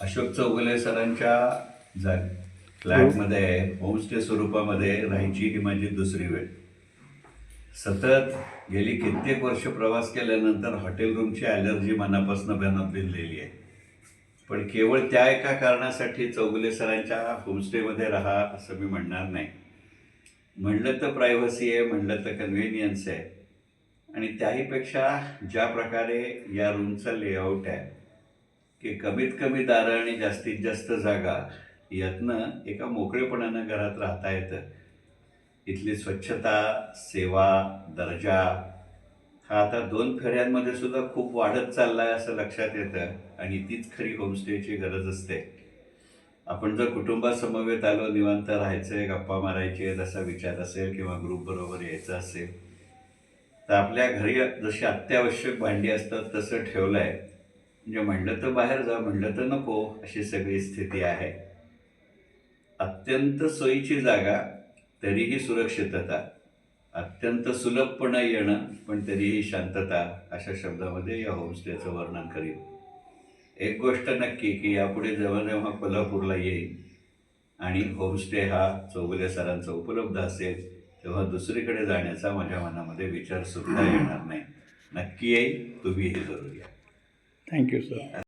अशोक चौगुले सरांच्या जा फ्लॅटमध्ये होमस्टे स्वरूपामध्ये राहायची ही माझी दुसरी वेळ. सतत गेली कित्येक वर्ष प्रवास केल्यानंतर हॉटेल रूमची ॲलर्जी मनापासून बनत भिनलेली आहे. पण केवळ त्या एका कारणासाठी चौगुले सरांच्या होमस्टेमध्ये राहा असं मी म्हणणार नाही. म्हणलं तर प्रायव्हसी आहे म्हणलं तर कन्व्हिनियन्स आहे. आणि त्याहीपेक्षा ज्या प्रकारे या रूमचं लेआउट आहे की कमीत कमी दारं आणि जास्तीत जास्त जागा यातनं एका मोकळेपणानं घरात राहता येतं. इथली स्वच्छता सेवा दर्जा हा आता दोन फेऱ्यांमध्ये सुद्धा खूप वाढत चालला आहे असं लक्षात येतं आणि तीच खरी होमस्टेची गरज असते. आपण जर कुटुंबासमवेत आलो निवांत राहायचंय गप्पा मारायचे असा विचार असेल किंवा ग्रुपबरोबर यायचं असेल तर आपल्या घरी जशी अत्यावश्यक भांडी असतात तसं ठेवलं आहे म्हणजे म्हणलं तर बाहेर जा म्हणलं तर नको अशी सगळी स्थिती आहे. अत्यंत सोयीची जागा तरीही सुरक्षितता. अत्यंत सुलभपणे येणं पण तरीही शांतता अशा शब्दामध्ये या होमस्टेचं वर्णन करीन. एक गोष्ट नक्की की यापुढे जेव्हा जेव्हा कोल्हापूरला येईल आणि होमस्टे हा चौगुले सरांचा उपलब्ध असेल तेव्हा दुसरीकडे जाण्याचा माझ्या मनामध्ये विचार सुद्धा येणार नाही. नक्की येईल तुम्हीही जरूर या. Thank you sir